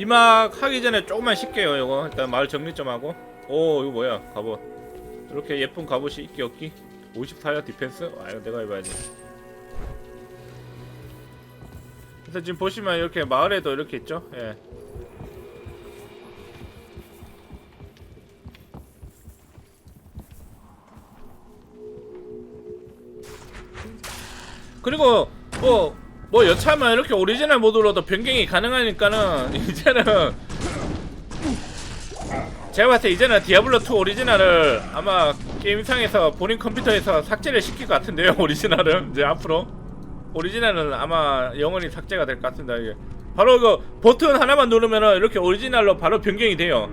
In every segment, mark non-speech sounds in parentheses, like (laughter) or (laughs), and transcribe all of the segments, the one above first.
이막 하기 전에 조금만 쉴게요 이거. 일단 마을 정리 좀 하고. 오 이거 뭐야? 갑옷. 이렇게 예쁜 갑옷이 있기 없기? 54야 디펜스? 아 이거 내가 입어야지. 그래서 지금 보시면 이렇게 마을에도 이렇게 있죠? 예. 그리고 뭐, 뭐 여차하면 이렇게 오리지널 모드로도 변경이 가능하니까는 (laughs) 이제는 제가 봤을 때 이제는 디아블로2 오리지널을 아마 게임상에서 본인 컴퓨터에서 삭제를 시킬 것 같은데요 (laughs) 오리지널은. 이제 앞으로. 오리지널은 아마 영원히 삭제가 될 것 같습니다 이게. 바로 그 버튼 하나만 누르면은 이렇게 오리지널로 바로 변경이 돼요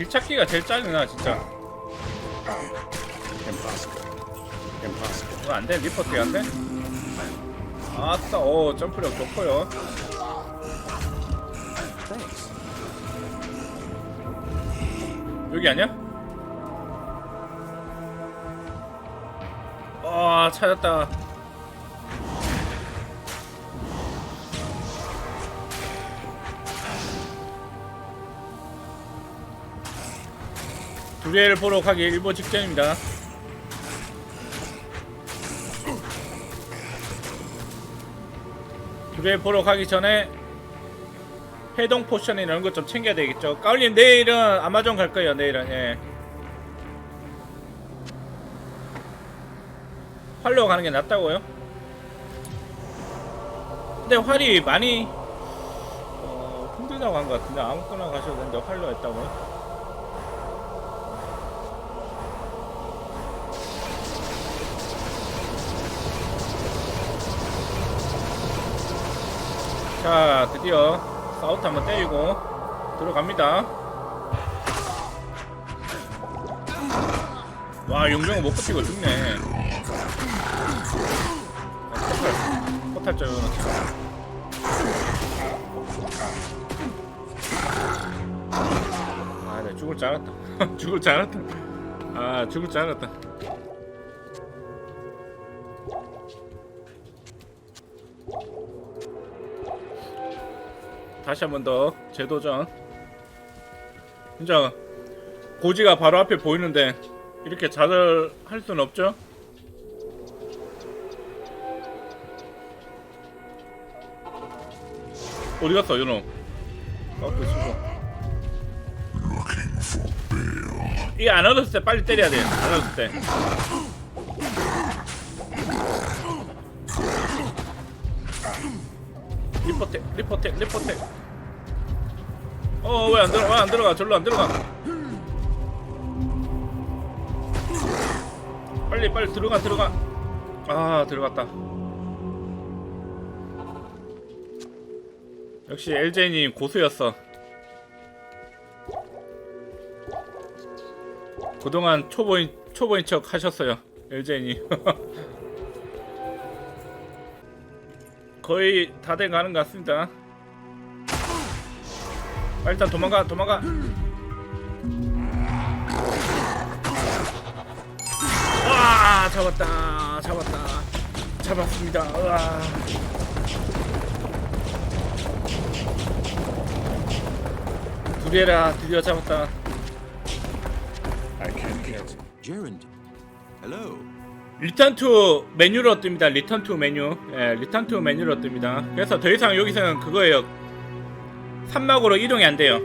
길 찾기가 제일 짜증나 진짜. 이거 안돼 리포트 안돼? 아싸 오 점프력 좋고요. 여기 아니야? 아 찾았다 두 개를 보러 가기 일보 직전입니다 두 개 보러 가기 전에 해동 포션이나 이런 것 좀 챙겨야 되겠죠. 까울님 내일은 아마존 갈 거예요. 내일은 예. 활로 가는 게 낫다고요? 근데 활이 많이 어, 힘들다고 한 것 같은데 아무거나 가셔도 되는데 활로 했다고요? 자 드디어 사우트 한번 때리고 들어갑니다 와 용병은 못 버티고 죽네 아, 포탈 포탈 좀 아, 네, 죽을 줄 알았다. (laughs) 죽을 줄 알았다. 아, 죽을 줄 알았다. 다시 한 번 더 재도전. 진짜 고지가 바로 앞에 보이는데 이렇게 좌절할 수는 없죠? 어디 갔어, 이놈? 아그 친구. 이게 안 얻었을 때 빨리 때려야 돼. 안 얻었을 때. 리포텍, 리포텍, 리포텍. 어, 왜 안 들어? 왜안 들어가? 절로 안 들어가. 빨리, 빨리 들어가, 들어가. 아, 들어갔다. 역시 LJ님 고수였어. 그동안 초보인 초보인 척 하셨어요, LJ님. (laughs) 거의 다돼 가는 것 같습니다. 아, 일단 도망가, 도망가. 와, 잡았다, 잡았다, 잡았습니다. 와. 두 개라 드디어 잡았다. I can't get. 리턴 투 메뉴로 뜹니다. 리턴 투 메뉴. 예, 리턴 투 메뉴로 뜹니다. 그래서 더 이상 여기서는 그거예요. 산막으로 이동이 안 돼요.